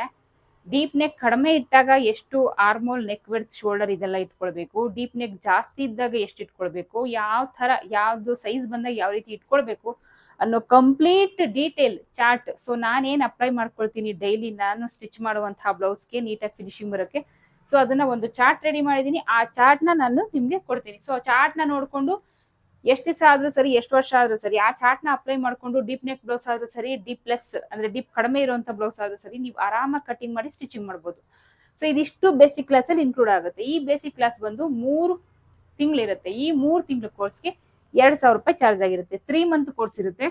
ಡೀಪ್ ನೆಕ್ ಕಡಿಮೆ ಇಟ್ಟಾಗ ಎಷ್ಟು ಆರ್ಮೋಲ್ ನೆಕ್ ವಿಡ್ತ್ ಶೋಲ್ಡರ್ ಇದೆಲ್ಲ ಇಟ್ಕೊಳ್ಬೇಕು? ಡೀಪ್ ನೆಕ್ ಜಾಸ್ತಿ ಇದ್ದಾಗ ಎಷ್ಟು ಇಟ್ಕೊಳ್ಬೇಕು? ಯಾವ ಥರ, ಯಾವ್ದು ಸೈಜ್ ಬಂದಾಗ ಯಾವ ರೀತಿ ಇಟ್ಕೊಳ್ಬೇಕು ಅನ್ನೋ ಕಂಪ್ಲೀಟ್ ಡೀಟೇಲ್ ಚಾರ್ಟ್. ಸೊ ನಾನೇನು ಅಪ್ಲೈ ಮಾಡ್ಕೊಳ್ತೀನಿ ಡೈಲಿ ನಾನು ಸ್ಟಿಚ್ ಮಾಡುವಂತಹ ಬ್ಲೌಸ್ಗೆ, ನೀಟಾಗಿ ಫಿನಿಶಿಂಗ್ ಬರೋಕ್ಕೆ. ಸೊ ಅದನ್ನ ಒಂದು ಚಾರ್ಟ್ ರೆಡಿ ಮಾಡಿದ್ದೀನಿ. ಆ ಚಾರ್ಟ್ನ ನಾನು ನಿಮಗೆ ಕೊಡ್ತೀನಿ. ಸೊ ಆ ಚಾರ್ಟ್ನ ನೋಡ್ಕೊಂಡು ಎಷ್ಟು ದಿವಸ ಆದ್ರೂ ಸರಿ, ಎಷ್ಟು ವರ್ಷ ಆದ್ರೂ ಸರಿ, ಆ ಚಾರ್ಟ್ನ ಅಪ್ಲೈ ಮಾಡ್ಕೊಂಡು ಡೀಪ್ ನೆಕ್ ಬ್ಲೌಸ್ ಆದ್ರೂ ಸರಿ ಡೀಪ್ ಪ್ಲಸ್ ಅಂದ್ರೆ ಡೀಪ್ ಕಡಿಮೆ ಇರುವಂತ ಬ್ಲೌಸ್ ಆದ್ರೂ ಸರಿ, ನೀವು ಆರಾಮಾಗಿ ಕಟಿಂಗ್ ಮಾಡಿ ಸ್ಟಿಚಿಂಗ್ ಮಾಡ್ಬೋದು. ಸೊ ಇದಿಷ್ಟು ಬೇಸಿಕ್ ಕ್ಲಾಸ್ ಅಲ್ಲಿ ಇನ್ಕ್ಲೂಡ್ ಆಗುತ್ತೆ. ಈ ಬೇಸಿಕ್ ಕ್ಲಾಸ್ ಬಂದು ಮೂರು ತಿಂಗಳಿರುತ್ತೆ. ಈ ಮೂರು ತಿಂಗಳ ಕೋರ್ಸ್ಗೆ ಎರಡ್ ಸಾವಿರ ರೂಪಾಯಿ ಚಾರ್ಜ್ ಆಗಿರುತ್ತೆ. ತ್ರೀ ಮಂತ್ ಕೋರ್ಸ್ ಇರುತ್ತೆ.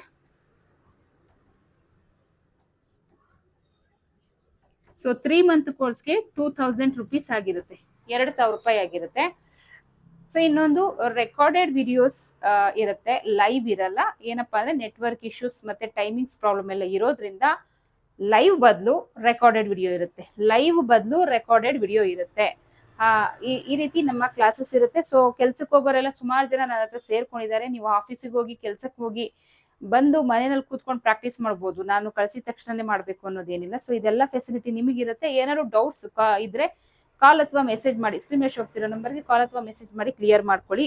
ಸೊ ತ್ರೀ ಮಂತ್ ಕೋರ್ಸ್ಗೆ ಟೂ ತೌಸಂಡ್ ರುಪೀಸ್ ಆಗಿರುತ್ತೆ. ಎರಡು ಸಾವಿರ ರೂಪಾಯಿ ಆಗಿರುತ್ತೆ. ಸೊ ಇನ್ನೊಂದು ರೆಕಾರ್ಡೆಡ್ ವಿಡಿಯೋಸ್ ಇರುತ್ತೆ. ಲೈವ್ ಇರಲ್ಲ. ಏನಪ್ಪಾ ಅಂದ್ರೆ ನೆಟ್ವರ್ಕ್ ಇಶ್ಯೂಸ್ ಮತ್ತೆ ಟೈಮಿಂಗ್ಸ್ ಪ್ರಾಬ್ಲಮ್ ಎಲ್ಲ ಇರೋದ್ರಿಂದ ಲೈವ್ ಬದಲು ರೆಕಾರ್ಡೆಡ್ ವಿಡಿಯೋ ಇರುತ್ತೆ. ಲೈವ್ ಬದಲು ರೆಕಾರ್ಡೆಡ್ ವಿಡಿಯೋ ಇರುತ್ತೆ. ಈ ರೀತಿ ನಮ್ಮ ಕ್ಲಾಸಸ್ ಇರುತ್ತೆ. ಸೊ ಕೆಲ್ಸಕ್ಕೆ ಹೋಗೋರೆಲ್ಲ ಸುಮಾರು ಜನ ನನ್ನ ಹತ್ರ ಸೇರ್ಕೊಂಡಿದ್ದಾರೆ. ನೀವು ಆಫೀಸಿಗೆ ಹೋಗಿ, ಕೆಲ್ಸಕ್ಕೆ ಹೋಗಿ ಬಂದು ಮನೆಯಲ್ಲಿ ಕೂತ್ಕೊಂಡು ಪ್ರಾಕ್ಟೀಸ್ ಮಾಡ್ಬೋದು. ನಾನು ಕಳಿಸಿದ ತಕ್ಷಣನೇ ಮಾಡಬೇಕು ಅನ್ನೋದೇನಿಲ್ಲ. ಸೊ ಇದೆಲ್ಲ ಫೆಸಿಲಿಟಿ ನಿಮಗಿರುತ್ತೆ. ಏನಾದ್ರು ಡೌಟ್ಸ್ ಇದ್ರೆ ಕಾಲ್ ಅಥವಾ ಮೆಸೇಜ್ ಮಾಡಿ ಸ್ಕ್ರೀನ್ ಮೇಲೆ ಹೋಗ್ತಿರೋ ನಂಬರ್ಗೆ ಕಾಲ್ ಅಥವಾ ಮೆಸೇಜ್ ಮಾಡಿ ಕ್ಲಿಯರ್ ಮಾಡ್ಕೊಳ್ಳಿ,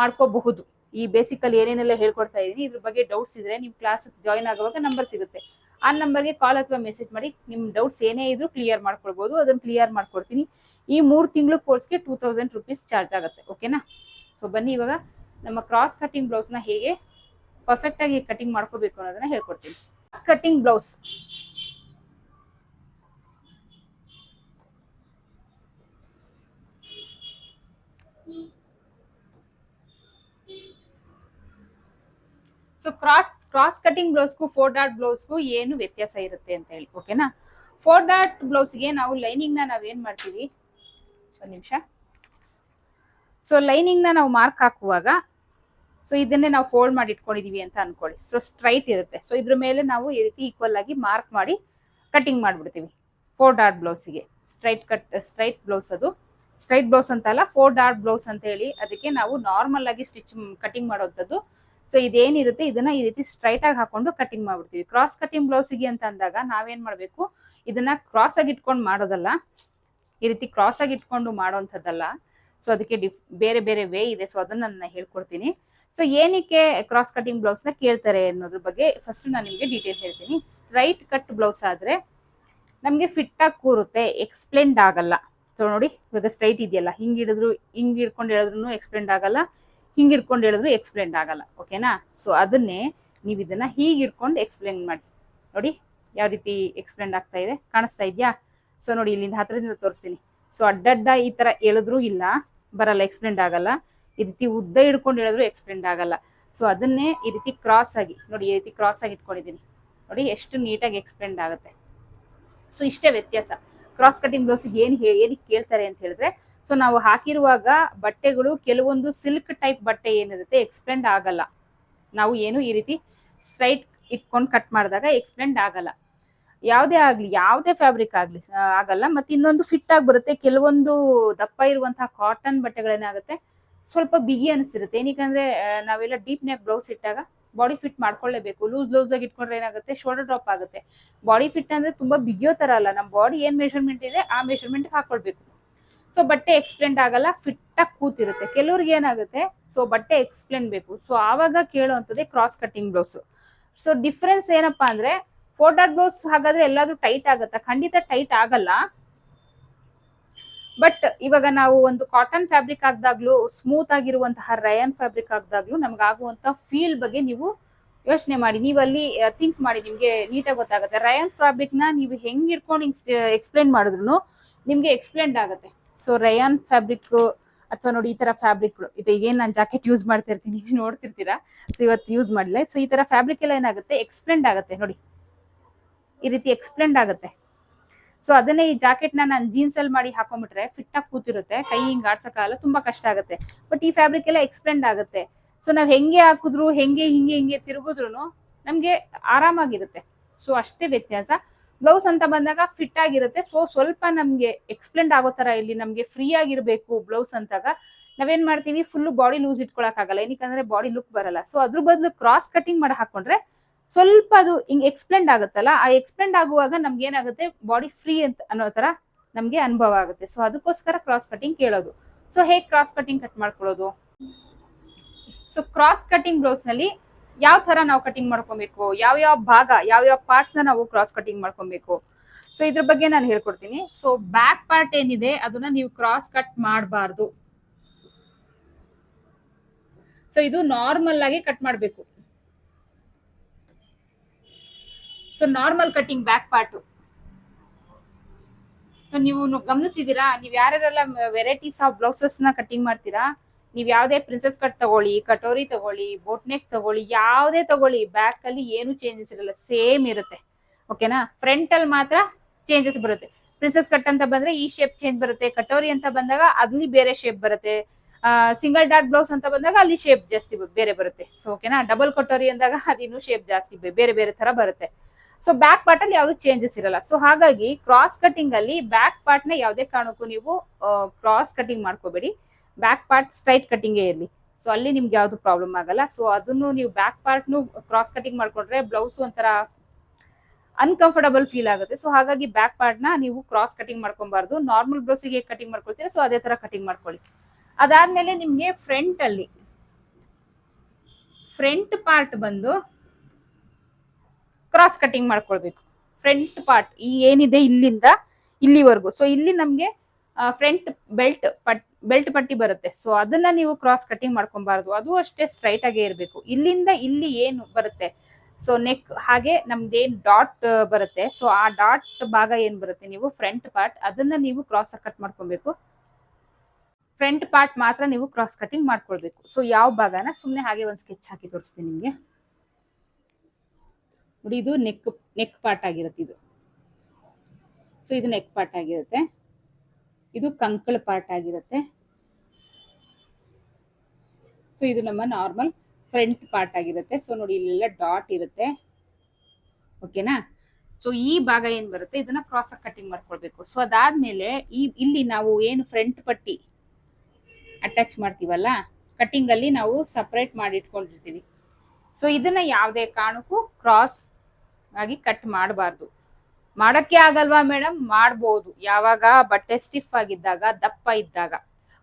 ಮಾಡ್ಕೋಬಹುದು. ಈ ಬೇಸಿಕಲ್ಲಿ ಏನೇನೆಲ್ಲ ಹೇಳ್ಕೊಡ್ತಾ ಇದ್ದೀನಿ ಇದ್ರ ಬಗ್ಗೆ ಡೌಟ್ಸ್ ಇದ್ರೆ ನೀವು ಕ್ಲಾಸ್ ಜಾಯ್ನ್ ಆಗುವಾಗ ನಂಬರ್ ಸಿಗುತ್ತೆ. ಆ ನಂಬರ್ಗೆ ಕಾಲ್ ಅಥವಾ ಮೆಸೇಜ್ ಮಾಡಿ ನಿಮ್ಮ ಡೌಟ್ಸ್ ಏನೇ ಇದ್ರು ಕ್ಲಿಯರ್ ಮಾಡ್ಕೊಳ್ಬೋದು, ಅದನ್ನು ಕ್ಲಿಯರ್ ಮಾಡ್ಕೊಡ್ತೀನಿ. ಈ ಮೂರು ತಿಂಗಳು ಕೋರ್ಸ್ಗೆ ಟೂ ತೌಸಂಡ್ ರುಪೀಸ್ ಚಾರ್ಜ್ ಆಗುತ್ತೆ ಓಕೆನಾ ಸೊ ಬನ್ನಿ ಇವಾಗ, ನಮ್ಮ ಕ್ರಾಸ್ ಕಟಿಂಗ್ ಬ್ಲೌಸ್ನ ಹೇಗೆ ಪರ್ಫೆಕ್ಟ್ ಆಗಿ ಕಟಿಂಗ್ ಮಾಡ್ಕೋಬೇಕು ಅನ್ನೋದನ್ನ ಹೇಳ್ಕೊಡ್ತೀನಿ. Cutting blouse so cross cross cutting ಬ್ಲೌಸ್ಗೂ four dot ಬ್ಲೌಸ್ಗೂ ಏನು ವ್ಯತ್ಯಾಸ ಇರುತ್ತೆ ಅಂತ ಹೇಳಿ ಓಕೆನಾ ಫೋರ್ ಡಾಟ್ ಬ್ಲೌಸ್ಗೆ ನಾವು ಲೈನಿಂಗ್ನ ನಾವೇನು ಮಾಡ್ತೀವಿ? ಒಂದು ನಿಮಿಷ. ಸೊ ಲೈನಿಂಗ್ನ ನಾವು ಮಾರ್ಕ್ ಹಾಕುವಾಗ ಸೊ ಇದನ್ನೇ ನಾವು ಫೋಲ್ಡ್ ಮಾಡಿ ಇಟ್ಕೊಂಡಿದೀವಿ ಅಂತ ಅನ್ಕೊಳ್ಳಿ. ಸೊ ಸ್ಟ್ರೈಟ್ ಇರುತ್ತೆ. ಸೊ ಇದ್ರ ಮೇಲೆ ನಾವು ಈ ರೀತಿ ಈಕ್ವಲ್ ಆಗಿ ಮಾರ್ಕ್ ಮಾಡಿ ಕಟಿಂಗ್ ಮಾಡ್ಬಿಡ್ತೀವಿ. ಫೋರ್ ಡಾಟ್ ಬ್ಲೌಸ್ಗೆ ಸ್ಟ್ರೈಟ್ ಕಟ್ ಸ್ಟ್ರೈಟ್ ಬ್ಲೌಸ್ ಅದು. ಸ್ಟ್ರೈಟ್ ಬ್ಲೌಸ್ ಅಂತ ಅಲ್ಲ ಫೋರ್ ಡಾಟ್ ಬ್ಲೌಸ್ ಅಂತ ಹೇಳಿ, ಅದಕ್ಕೆ ನಾವು ನಾರ್ಮಲ್ ಆಗಿ ಸ್ಟಿಚ್ ಕಟಿಂಗ್ ಮಾಡೋಂಥದ್ದು ಸೊ ಇದೇನಿರುತ್ತೆ? ಇದನ್ನ ಈ ರೀತಿ ಸ್ಟ್ರೈಟ್ ಆಗಿ ಹಾಕೊಂಡು ಕಟಿಂಗ್ ಮಾಡ್ಬಿಡ್ತೀವಿ. ಕ್ರಾಸ್ ಕಟಿಂಗ್ ಬ್ಲೌಸಿಗೆ ಅಂತ ಅಂದಾಗ ನಾವೇನ್ ಮಾಡ್ಬೇಕು? ಇದನ್ನ ಕ್ರಾಸ್ ಆಗಿ ಇಟ್ಕೊಂಡು ಮಾಡೋದಲ್ಲ. ಈ ರೀತಿ ಕ್ರಾಸ್ ಆಗಿ ಇಟ್ಕೊಂಡು ಮಾಡೋಂಥದ್ದಲ್ಲ. ಸೊ ಅದಕ್ಕೆ ಡಿಫ್ ಬೇರೆ ಬೇರೆ ವೇ ಇದೆ. ಸೊ ಅದನ್ನ ನಾನು ಹೇಳ್ಕೊಡ್ತೀನಿ. ಸೊ ಏನಕ್ಕೆ ಕ್ರಾಸ್ ಕಟಿಂಗ್ನ ಕೇಳ್ತಾರೆ ಅನ್ನೋದ್ರ ಬಗ್ಗೆ ಫಸ್ಟ್ ನಾನು ನಿಮಗೆ ಡೀಟೇಲ್ ಹೇಳ್ತೀನಿ. ಸ್ಟ್ರೈಟ್ ಕಟ್ ಬ್ಲೌಸ್ ಆದ್ರೆ ನಮಗೆ ಫಿಟ್ ಆಗಿ ಕೂರುತ್ತೆ ಎಕ್ಸ್ಪ್ಲೇಂಡ್ ಆಗಲ್ಲ. ಸೊ ನೋಡಿ ಇವಾಗ ಸ್ಟ್ರೈಟ್ ಇದೆಯಲ್ಲ. ಹಿಂಗ್ ಹಿಡಿದ್ರು, ಹಿಂಗ್ ಹಿಡ್ಕೊಂಡು ಹೇಳಿದ್ರು ಎಕ್ಸ್ಪ್ಲೇಂಡ್ ಆಗಲ್ಲ. ಹಿಂಗ್ ಇಟ್ಕೊಂಡು ಹೇಳಿದ್ರು ಎಕ್ಸ್ಪ್ಲೇನ್ ಆಗಲ್ಲ ಓಕೆನಾ ಸೊ ಅದನ್ನೇ ನೀವು ಇದನ್ನ ಹೀಗೆ ಇಟ್ಕೊಂಡು ಎಕ್ಸ್ಪ್ಲೇನ್ ಮಾಡಿ. ನೋಡಿ, ಯಾವ ರೀತಿ ಎಕ್ಸ್ಪ್ಲೇನ್ ಆಗ್ತಾ ಇದೆ, ಕಾಣಿಸ್ತಾ ಇದೆಯಾ? ಸೊ ನೋಡಿ, ಇಲ್ಲಿಂದ ಹತ್ತಿರದಿಂದ ತೋರಿಸ್ತೀನಿ. ಸೊ ಅಡ್ಡಡ್ಡ ಈ ತರ ಹೇಳಿದ್ರು ಇಲ್ಲ, ಬರಲ್ಲ ಎಕ್ಸ್ಪ್ಲೇನ್ ಆಗಲ್ಲ. ಈ ರೀತಿ ಉದ್ದ ಹಿಡ್ಕೊಂಡು ಹೇಳಿದ್ರು ಎಕ್ಸ್ಪ್ಲೇನ್ ಆಗಲ್ಲ. ಸೊ ಅದನ್ನೇ ಈ ರೀತಿ ಕ್ರಾಸ್ ಆಗಿ, ನೋಡಿ, ಈ ರೀತಿ ಕ್ರಾಸ್ ಆಗಿ ಇಟ್ಕೊಂಡಿದ್ದೀನಿ. ನೋಡಿ, ಎಷ್ಟು ನೀಟಾಗಿ ಎಕ್ಸ್ಪ್ಲೇನ್ ಆಗುತ್ತೆ. ಸೊ ಇಷ್ಟೇ ವ್ಯತ್ಯಾಸ. ಕ್ರಾಸ್ ಕಟಿಂಗ್ ಬ್ಲೌಸಿಗೆ ಏನು ಏನಕ್ಕೆ ಕೇಳ್ತಾರೆ ಅಂತ ಹೇಳಿದ್ರೆ ಸೊ ನಾವು ಹಾಕಿರುವಾಗ ಬಟ್ಟೆಗಳು ಕೆಲವೊಂದು ಸಿಲ್ಕ್ ಟೈಪ್ ಬಟ್ಟೆ ಏನಿರುತ್ತೆ ಎಕ್ಸ್ಪ್ಲೆಂಡ್ ಆಗಲ್ಲ. ನಾವು ಏನು ಈ ರೀತಿ ಸ್ಟ್ರೈಟ್ ಇಟ್ಕೊಂಡು ಕಟ್ ಮಾಡಿದಾಗ ಎಕ್ಸ್ಪ್ಲೆಂಡ್ ಆಗಲ್ಲ. ಯಾವುದೇ ಆಗಲಿ, ಯಾವುದೇ ಫ್ಯಾಬ್ರಿಕ್ ಆಗಲಿ ಆಗಲ್ಲ. ಮತ್ತೆ ಇನ್ನೊಂದು ಫಿಟ್ ಆಗಿ ಬರುತ್ತೆ. ಕೆಲವೊಂದು ದಪ್ಪ ಇರುವಂತಹ ಕಾಟನ್ ಬಟ್ಟೆಗಳೇನಾಗುತ್ತೆ ಸ್ವಲ್ಪ ಬಿಗಿ ಅನಿಸಿರುತ್ತೆ. ಏನಕ್ಕೆ ನಾವೆಲ್ಲ ಡೀಪ್ ನೆಕ್ ಬ್ಲೌಸ್ ಇಟ್ಟಾಗ ಬಾಡಿ ಫಿಟ್ ಮಾಡ್ಕೊಳ್ಳೇಬೇಕು ಲೂಸ್ ಲೂಸ್ ಆಗಿ ಇಟ್ಕೊಂಡ್ರೆ ಏನಾಗುತ್ತೆ ಶೋಲ್ಡರ್ ಡ್ರಾಪ್ ಆಗುತ್ತೆ. ಬಾಡಿ ಫಿಟ್ ಅಂದ್ರೆ ತುಂಬಾ ಬಿಗಿಯೋ ತರ ಅಲ್ಲ. ನಮ್ಮ ಬಾಡಿ ಏನ್ ಮೆಷರ್ಮೆಂಟ್ ಇದೆ, ಆ ಮೆಷರ್ಮೆಂಟ್ ಹಾಕೊಳ್ಬೇಕು. ಸೊ ಬಟ್ಟೆ ಎಕ್ಸ್ಪ್ಲೇನ್ ಆಗಲ್ಲ ಫಿಟ್ ಆಗಿ ಕೂತಿರುತ್ತೆ. ಕೆಲವ್ರಿಗೆ ಏನಾಗುತ್ತೆ? ಸೊ ಬಟ್ಟೆ ಎಕ್ಸ್ಪ್ಲೇನ್ ಬೇಕು. ಸೊ ಆವಾಗ ಕೇಳುವಂಥದ್ದೇ cross cutting blouse so difference ಏನಪ್ಪಾ ಅಂದ್ರೆ ಫೋರ್ ಡಾಟ್ ಬ್ಲೌಸ್ ಹಾಗಾದ್ರೆ ಎಲ್ಲಾದ್ರೂ ಟೈಟ್ ಆಗುತ್ತಾ? ಖಂಡಿತ ಟೈಟ್ ಆಗಲ್ಲ. ಬಟ್ ಇವಾಗ ನಾವು ಒಂದು ಕಾಟನ್ ಫ್ಯಾಬ್ರಿಕ್ ಆಗ್ದಾಗ್ಲೂ ಸ್ಮೂತ್ ಆಗಿರುವಂತಹ ರಯನ್ ಫ್ಯಾಬ್ರಿಕ್ ಆಗ್ದಾಗ್ಲೂ ನಮ್ಗೆ ಆಗುವಂತ ಫೀಲ್ ಬಗ್ಗೆ ನೀವು ಯೋಚನೆ ಮಾಡಿ. ನೀವು ಅಲ್ಲಿ ಥಿಂಕ್ ಮಾಡಿ. ನಿಮ್ಗೆ ನೀಟಾಗಿ ಗೊತ್ತಾಗುತ್ತೆ. ರಯನ್ ಫ್ಯಾಬ್ರಿಕ್ನ ನೀವು ಹೆಂಗ್ ಇಟ್ಕೊಂಡು ಎಕ್ಸ್ಪ್ಲೇನ್ ಮಾಡಿದ್ರು ನಿಮ್ಗೆ ಎಕ್ಸ್ಪ್ಲೇನ್ ಆಗುತ್ತೆ. ಸೊ ರಯಾನ್ ಫ್ಯಾಬ್ರಿಕ್ ಅಥವಾ ನೋಡಿ ಈ ತರ ಫ್ಯಾಬ್ರಿಕ್ಗಳು ಇದು. ಏನ್ ನಾನು ಜಾಕೆಟ್ ಯೂಸ್ ಮಾಡ್ತಾ ಇರ್ತೀನಿ ನೀವು ನೋಡ್ತಿರ್ತೀರಾ? ಸೊ ಇವತ್ತು ಯೂಸ್ ಮಾಡಲೆ ಸೊ ಈ ತರ ಫ್ಯಾಬ್ರಿಕ್ ಎಲ್ಲ ಏನಾಗುತ್ತೆ? ಎಕ್ಸ್ಪ್ಲೆಂಡ್ ಆಗುತ್ತೆ. ನೋಡಿ. ಈ ರೀತಿ ಎಕ್ಸ್ಪ್ಲೆಂಡ್ ಆಗುತ್ತೆ. ಸೊ ಅದನ್ನೇ ಈ ಜಾಕೆಟ್ನ ನಾನು ಜೀನ್ಸ್ ಅಲ್ಲಿ ಮಾಡಿ ಹಾಕೊಂಡ್ಬಿಟ್ರೆ ಫಿಟ್ ಆಗಿ ಕೂತಿರುತ್ತೆ. ಕೈ ಹಿಂಗ್ ಆಡ್ಸಕ್ಕಾಗಲ್ಲ ತುಂಬಾ ಕಷ್ಟ ಆಗುತ್ತೆ. ಬಟ್ ಈ ಫ್ಯಾಬ್ರಿಕ್ ಎಲ್ಲ ಎಕ್ಸ್ಪ್ಲೆಂಡ್ ಆಗುತ್ತೆ. ಸೊ ನಾವ್ ಹೆಂಗೆ ಹಾಕಿದ್ರು, ಹೆಂಗೆ ಹಿಂಗೆ ಹಿಂಗೆ ತಿರುಗಿದ್ರು ನಮ್ಗೆ ಆರಾಮಾಗಿರುತ್ತೆ. ಸೊ ಅಷ್ಟೇ ವ್ಯತ್ಯಾಸ. ಬ್ಲೌಸ್ ಅಂತ ಬಂದಾಗ ಫಿಟ್ ಆಗಿರುತ್ತೆ. ಸೊ ಸ್ವಲ್ಪ ನಮ್ಗೆ ಎಕ್ಸ್ಪ್ಲೇಂಡ್ ಆಗೋ ತರ ಇಲ್ಲಿ ನಮ್ಗೆ ಫ್ರೀ ಆಗಿರ್ಬೇಕು ಬ್ಲೌಸ್ ಅಂತಾಗ. ನಾವೇನ್ ಮಾಡ್ತೀವಿ? ಫುಲ್ ಬಾಡಿ ಲೂಸ್ ಇಟ್ಕೊಳಕ್ ಆಗಲ್ಲ. ಏನಕ್ಕಂದ್ರೆ ಬಾಡಿ ಲುಕ್ ಬರಲ್ಲ. ಸೊ ಅದ್ರ ಬದಲು ಕ್ರಾಸ್ ಕಟಿಂಗ್ ಮಾಡಿ ಹಾಕೊಂಡ್ರೆ ಸ್ವಲ್ಪ ಅದು ಹಿಂಗ್ ಎಕ್ಸ್ಪ್ಲೇಂಡ್ ಆಗುತ್ತಲ್ಲ. ಆ ಎಕ್ಸ್ಪ್ಲೇಂಡ್ ಆಗುವಾಗ ನಮ್ಗೆ ಏನಾಗುತ್ತೆ? ಬಾಡಿ ಫ್ರೀ ಅಂತ ಅನ್ನೋ ತರ ನಮ್ಗೆ ಅನುಭವ ಆಗುತ್ತೆ. ಸೊ ಅದಕ್ಕೋಸ್ಕರ ಕ್ರಾಸ್ ಕಟಿಂಗ್ ಕೇಳೋದು. ಸೊ ಹೇಗ್ ಕ್ರಾಸ್ ಕಟಿಂಗ್ ಕಟ್ ಮಾಡ್ಕೊಳ್ಳೋದು? ಸೊ ಕ್ರಾಸ್ ಕಟಿಂಗ್ ಬ್ಲೌಸ್ನಲ್ಲಿ ಯಾವ ತರ ನಾವು ಕಟಿಂಗ್ ಮಾಡ್ಕೊಬೇಕು? ಯಾವ ಯಾವ ಭಾಗ, ಯಾವ ಯಾವ ಪಾರ್ಟ್ಸ್ನ ನಾವು ಕ್ರಾಸ್ ಕಟಿಂಗ್ ಮಾಡ್ಕೊಬೇಕು? ಸೊ ಇದ್ರ ಬಗ್ಗೆ ನಾನು ಹೇಳ್ಕೊಡ್ತೀನಿ. ಸೊ ಬ್ಯಾಕ್ ಪಾರ್ಟ್ ಏನಿದೆ, ಅದನ್ನ ನೀವು ಕ್ರಾಸ್ ಕಟ್ ಮಾಡಬಾರ್ದು. ಸೊ ಇದು ನಾರ್ಮಲ್ ಆಗಿ ಕಟ್ ಮಾಡಬೇಕು. So normal cutting back part so ನೀವು ಗಮನಿಸಿದೀರಾ? ನೀವು ಯಾರ್ಯಾರೆಲ್ಲ ವೆರೈಟೀಸ್ ಆಫ್ ಬ್ಲೌಸಸ್ನ ಕಟಿಂಗ್ ಮಾಡ್ತೀರಾ? ನೀವ್ ಯಾವುದೇ ಪ್ರಿನ್ಸೆಸ್ ಕಟ್ ತಗೊಳ್ಳಿ, ಕಟೋರಿ ತಗೊಳ್ಳಿ ಬೋಟ್ ನೆಕ್ ತಗೊಳ್ಳಿ, ಯಾವುದೇ ತಗೊಳ್ಳಿ ಬ್ಯಾಕ್ ಅಲ್ಲಿ ಏನು ಚೇಂಜಸ್ ಇರಲ್ಲ ಸೇಮ್ ಇರುತ್ತೆ. ಓಕೆನಾ ಫ್ರಂಟ್ ಅಲ್ಲಿ ಮಾತ್ರ ಚೇಂಜಸ್ ಬರುತ್ತೆ. ಪ್ರಿನ್ಸೆಸ್ ಕಟ್ ಅಂತ ಬಂದ್ರೆ ಈ ಶೇಪ್ ಚೇಂಜ್ ಬರುತ್ತೆ, ಕಟೋರಿ ಅಂತ ಬಂದಾಗ ಅಲ್ಲಿ ಬೇರೆ ಶೇಪ್ ಬರುತ್ತೆ. ಸಿಂಗಲ್ ಡಾಟ್ ಬ್ಲೌಸ್ ಅಂತ ಬಂದಾಗ ಅಲ್ಲಿ ಶೇಪ್ ಜಾಸ್ತಿ ಬೇರೆ ಬರುತ್ತೆ. ಸೊ ಓಕೆನಾ ಡಬಲ್ ಕಟೋರಿ ಅಂದಾಗ ಅದಿನ್ನೂ ಶೇಪ್ ಜಾಸ್ತಿ ಬೇರೆ ಬೇರೆ ತರ ಬರುತ್ತೆ. ಸೊ ಬ್ಯಾಕ್ ಪಾರ್ಟ್ ಅಲ್ಲಿ ಯಾವ್ದು ಚೇಂಜಸ್ ಇರಲ್ಲ. ಸೊ ಹಾಗಾಗಿ ಕ್ರಾಸ್ ಕಟಿಂಗ್ ಅಲ್ಲಿ ಬ್ಯಾಕ್ ಪಾರ್ಟ್ನ ಯಾವುದೇ ಕಾರಣಕ್ಕೂ ನೀವು ಕ್ರಾಸ್ ಕಟಿಂಗ್ ಮಾಡ್ಕೋಬೇಡಿ. ಬ್ಯಾಕ್ ಪಾರ್ಟ್ ಸ್ಟ್ರೈಟ್ ಕಟ್ಟಿಂಗೇ ಇರಲಿ. ಸೊ ಅಲ್ಲಿ ನಿಮ್ಗೆ ಯಾವ್ದು ಪ್ರಾಬ್ಲಮ್ ಆಗಲ್ಲ. ಸೊ ಅದನ್ನು ನೀವು ಬ್ಯಾಕ್ ಪಾರ್ಟ್ನು ಕ್ರಾಸ್ ಕಟಿಂಗ್ ಮಾಡಿಕೊಂಡ್ರೆ ಬ್ಲೌಸ್ ಒಂಥರ ಅನ್ಕಂಫರ್ಟಬಲ್ ಫೀಲ್ ಆಗುತ್ತೆ. ಸೊ ಹಾಗಾಗಿ ಬ್ಯಾಕ್ ಪಾರ್ಟ್ನ ನೀವು ಕ್ರಾಸ್ ಕಟಿಂಗ್ ಮಾಡ್ಕೊಬಾರ್ದು ನಾರ್ಮಲ್ ಬ್ಲೌಸಿಗೆ ಕಟಿಂಗ್ ಮಾಡ್ಕೊಳ್ತೀರಾ? ಸೊ ಅದೇ ತರ ಕಟಿಂಗ್ ಮಾಡ್ಕೊಳ್ಳಿ. ಅದಾದ್ಮೇಲೆ ನಿಮಗೆ ಫ್ರಂಟ್ ಅಲ್ಲಿ ಫ್ರಂಟ್ ಪಾರ್ಟ್ ಬಂದು ಕ್ರಾಸ್ ಕಟಿಂಗ್ ಮಾಡ್ಕೊಳ್ಬೇಕು. ಫ್ರಂಟ್ ಪಾರ್ಟ್ ಈ ಏನಿದೆ ಇಲ್ಲಿಂದ ಇಲ್ಲಿವರೆಗೂ. ಸೊ ಇಲ್ಲಿ ನಮ್ಗೆ ಫ್ರಂಟ್ ಬೆಲ್ಟ್ ಪಟ್ ಬೆಲ್ಟ್ ಪಟ್ಟಿ ಬರುತ್ತೆ. ಸೊ ಅದನ್ನ ನೀವು ಕ್ರಾಸ್ ಕಟಿಂಗ್ ಮಾಡ್ಕೊಬಾರ್ದು ಅದು ಅಷ್ಟೇ ಸ್ಟ್ರೈಟ್ ಆಗೇ ಇರಬೇಕು. ಇಲ್ಲಿಂದ ಇಲ್ಲಿ ಏನು ಬರುತ್ತೆ? ಸೊ ನೆಕ್ ಹಾಗೆ ನಮ್ದೇನ್ ಡಾಟ್ ಬರುತ್ತೆ. ಸೊ ಆ ಡಾಟ್ ಭಾಗ ಏನ್ ಬರುತ್ತೆ? ನೀವು ಫ್ರಂಟ್ ಪಾರ್ಟ್ ಅದನ್ನ ನೀವು ಕ್ರಾಸ್ ಕಟ್ ಮಾಡ್ಕೊಬೇಕು ಫ್ರಂಟ್ ಪಾರ್ಟ್ ಮಾತ್ರ ನೀವು ಕ್ರಾಸ್ ಕಟಿಂಗ್ ಮಾಡ್ಕೊಳ್ಬೇಕು. ಸೊ ಯಾವ ಭಾಗನ? ಸುಮ್ಮನೆ ಹಾಗೆ ಒಂದು ಸ್ಕೆಚ್ ಹಾಕಿ ತೋರಿಸ್ತೀನಿ ನಿಮ್ಗೆ. ನೋಡಿ, ಇದು ನೆಕ್ ನೆಕ್ ಪಾರ್ಟ್ ಆಗಿರುತ್ತೆ ಇದು. ಸೊ ಇದು ನೆಕ್ ಪಾರ್ಟ್ ಆಗಿರುತ್ತೆ. ಇದು ಕಂಕಳ ಪಾರ್ಟ್ ಆಗಿರುತ್ತೆ. ಸೊ ಇದು ನಮ್ಮ ನಾರ್ಮಲ್ ಫ್ರಂಟ್ ಪಾರ್ಟ್ ಆಗಿರುತ್ತೆ. ಸೊ ನೋಡಿ, ಇಲ್ಲೆಲ್ಲ ಡಾಟ್ ಇರುತ್ತೆ. ಓಕೆನಾ ಸೊ ಈ ಭಾಗ ಏನ್ ಬರುತ್ತೆ? ಇದನ್ನ ಕ್ರಾಸ್ ಕಟ್ಟಿಂಗ್ ಮಾಡ್ಕೊಳ್ಬೇಕು. ಸೊ ಅದಾದ್ಮೇಲೆ ಈ, ಇಲ್ಲಿ ನಾವು ಏನು ಫ್ರಂಟ್ ಪಟ್ಟಿ ಅಟ್ಯಾಚ್ ಮಾಡ್ತೀವಲ್ಲ ಕಟ್ಟಿಂಗ್ ಅಲ್ಲಿ ನಾವು ಸಪ್ರೇಟ್ ಮಾಡಿ ಇಟ್ಕೊಂಡಿರ್ತೀವಿ ಸೊ ಇದನ್ನ ಯಾವುದೇ ಕಾರಣಕ್ಕೂ ಕ್ರಾಸ್ ಆಗಿ ಕಟ್ ಮಾಡಬಾರ್ದು. ಮಾಡಕ್ಕೆ ಆಗಲ್ವಾ ಮೇಡಮ್ ಮಾಡ್ಬೋದು. ಯಾವಾಗ? ಬಟ್ಟೆ ಸ್ಟಿಫ್ ಆಗಿದ್ದಾಗ, ದಪ್ಪ ಇದ್ದಾಗ.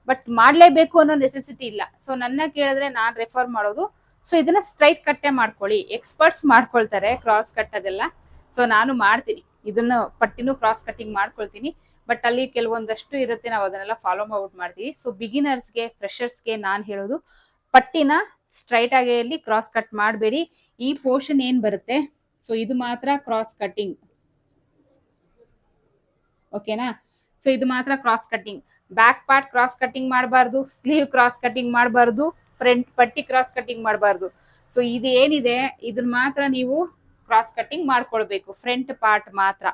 ಬಟ್ ಮಾಡಲೇಬೇಕು ಅನ್ನೋ ನೆಸೆಸಿಟಿ ಇಲ್ಲ. ಸೊ ನನ್ನ ಕೇಳಿದ್ರೆ ನಾನ್ ರೆಫರ್ ಮಾಡೋದು ಸೊ ಇದನ್ನ ಸ್ಟ್ರೈಟ್ ಕಟ್ಟೆ ಮಾಡ್ಕೊಳ್ಳಿ. ಎಕ್ಸ್ಪರ್ಟ್ಸ್ ಮಾಡ್ಕೊಳ್ತಾರೆ ಕ್ರಾಸ್ ಕಟ್ ಅದೆಲ್ಲ ಸೊ ನಾನು ಮಾಡ್ತೀನಿ. ಇದನ್ನ ಪಟ್ಟಿನೂ ಕ್ರಾಸ್ ಕಟ್ಟಿಂಗ್ ಮಾಡ್ಕೊಳ್ತೀನಿ. ಬಟ್ ಅಲ್ಲಿ ಕೆಲವೊಂದಷ್ಟು ಇರುತ್ತೆ, ನಾವು ಅದನ್ನೆಲ್ಲ ಫಾಲೋ ಔಟ್ ಮಾಡ್ತೀವಿ. ಸೊ ಬಿಗಿನರ್ಸ್ಗೆ ಫ್ರೆಷರ್ಸ್ಗೆ ನಾನು ಹೇಳೋದು, ಪಟ್ಟಿನ ಸ್ಟ್ರೈಟ್ ಆಗಿ ಇರಲಿ ಕ್ರಾಸ್ ಕಟ್ ಮಾಡಬೇಡಿ. ಈ ಪೋರ್ಷನ್ ಏನ್ ಬರುತ್ತೆ? ಸೊ ಇದು ಮಾತ್ರ ಕ್ರಾಸ್ ಕಟ್ಟಿಂಗ್ ಓಕೆನಾ ಸೊ ಇದು ಮಾತ್ರ cross cutting back part cross cutting ಮಾಡಬಾರ್ದು ಸ್ಲೀವ್ ಕ್ರಾಸ್ ಕಟ್ಟಿಂಗ್ ಮಾಡಬಾರ್ದು ಫ್ರಂಟ್ ಪಟ್ಟಿ ಕ್ರಾಸ್ ಕಟ್ಟಿಂಗ್ ಮಾಡಬಾರ್ದು. ಸೊ ಇದು ಏನಿದೆ? ಇದನ್ನ ಮಾತ್ರ ನೀವು ಕ್ರಾಸ್ ಕಟ್ಟಿಂಗ್ ಮಾಡ್ಕೊಳ್ಬೇಕು ಫ್ರಂಟ್ ಪಾರ್ಟ್ ಮಾತ್ರ.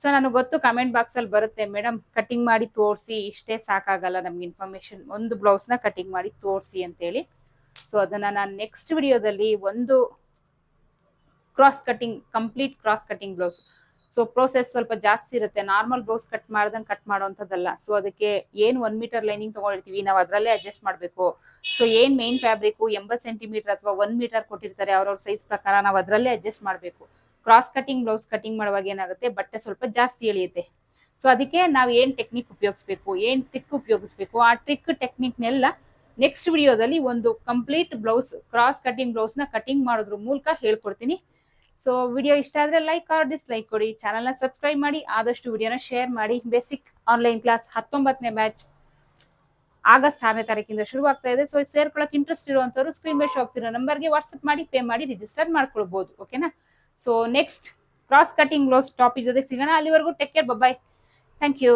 ಸೊ ನನಗೆ ಗೊತ್ತು ಕಮೆಂಟ್ ಬಾಕ್ಸ್ ಅಲ್ಲಿ ಬರುತ್ತೆ ಮೇಡಮ್ ಕಟ್ಟಿಂಗ್ ಮಾಡಿ ತೋರಿಸಿ, ಇಷ್ಟೇ ಸಾಕಾಗಲ್ಲ ನಮ್ಗೆ ಇನ್ಫಾರ್ಮೇಶನ್ ಒಂದು ಬ್ಲೌಸ್ನ ಕಟಿಂಗ್ ಮಾಡಿ ತೋರಿಸಿ ಅಂತೇಳಿ. ಸೊ ಅದನ್ನ ನಾನು ನೆಕ್ಸ್ಟ್ ವಿಡಿಯೋದಲ್ಲಿ ಒಂದು cross cutting complete cross cutting blouse so process ಸ್ವಲ್ಪ ಜಾಸ್ತಿ ಇರುತ್ತೆ. ನಾರ್ಮಲ್ ಬ್ಲೌಸ್ ಕಟ್ ಮಾಡ್ದಂಗೆ ಕಟ್ ಮಾಡೋವಂಥದ್ದಲ್ಲ ಸೊ ಅದಕ್ಕೆ ಏನ್ ಒನ್ ಮೀಟರ್ ಲೈನಿಂಗ್ ತಗೊಂಡಿರ್ತೀವಿ, ನಾವು ಅದರಲ್ಲೇ ಅಡ್ಜಸ್ಟ್ ಮಾಡಬೇಕು. ಸೊ ಏನ್ ಮೇನ್ ಫ್ಯಾಬ್ರಿಕ್ ಎಂಬತ್ತು ಸೆಂಟಿಮೀಟರ್ ಅಥವಾ ಒನ್ ಮೀಟರ್ ಕೊಟ್ಟಿರ್ತಾರೆ, ಅವ್ರವ್ರ ಸೈಜ್ ಪ್ರಕಾರ ನಾವು ಅದರಲ್ಲೇ ಅಡ್ಜಸ್ಟ್ ಮಾಡಬೇಕು. ಕ್ರಾಸ್ ಕಟಿಂಗ್ ಬ್ಲೌಸ್ ಕಟಿಂಗ್ ಮಾಡುವಾಗ ಏನಾಗುತ್ತೆ, ಬಟ್ಟೆ ಸ್ವಲ್ಪ ಜಾಸ್ತಿ ಎಳೆಯುತ್ತೆ. ಸೊ ಅದಕ್ಕೆ ನಾವು ಏನ್ ಟೆಕ್ನಿಕ್ ಉಪಯೋಗಿಸ್ಬೇಕು, ಏನ್ ಟ್ರಿಕ್ ಉಪಯೋಗಿಸ್ಬೇಕು, ಆ ಟ್ರಿಕ್ ಟೆಕ್ನಿಕ್ನೆಲ್ಲ ನೆಕ್ಸ್ಟ್ ವಿಡಿಯೋದಲ್ಲಿ ಒಂದು ಕಂಪ್ಲೀಟ್ ಬ್ಲೌಸ್ ಕ್ರಾಸ್ ಕಟಿಂಗ್ ಬ್ಲೌಸ್ನ ಕಟಿಂಗ್ ಮಾಡೋದ್ರ ಮೂಲಕ ಹೇಳ್ಕೊಡ್ತೀನಿ. ಸೊ ವಿಡಿಯೋ ಇಷ್ಟ ಆದ್ರೆ ಲೈಕ್ ಆರ್ ಡಿಸ್ಲೈಕ್ ಕೊಡಿ. ಚಾನಲ್ನ ಸಬ್ಸ್ಕ್ರೈಬ್ ಮಾಡಿ, ಆದಷ್ಟು ವಿಡಿಯೋನ ಶೇರ್ ಮಾಡಿ. ಬೇಸಿಕ್ ಆನ್ಲೈನ್ ಕ್ಲಾಸ್ ಹತ್ತೊಂಬತ್ತನೇ ಬ್ಯಾಚ್ ಆಗಸ್ಟ್ ಆರನೇ ತಾರೀಕಿಂದ ಶುರು ಆಗ್ತಾ ಇದೆ. ಸೊ ಸೇರ್ಕೊಳ್ಳೋಕೆ ಇಂಟ್ರೆಸ್ಟ್ ಇರುವಂತವ್ರು ಸ್ಕ್ರೀನ್ ಮೇಲೆ ಹೋಗ್ತಿರೋ ನಂಬರ್ಗೆ ವಾಟ್ಸ್ಆಪ್ ಮಾಡಿ ಪೇ ಮಾಡಿ ರಿಜಿಸ್ಟರ್ ಮಾಡ್ಕೊಳ್ಬಹುದು ಓಕೆನಾ so next cross cutting loose topic ಜೊತೆ ಸಿಗೋಣ. ಅಲ್ಲಿವರೆಗೂ take care bye thank you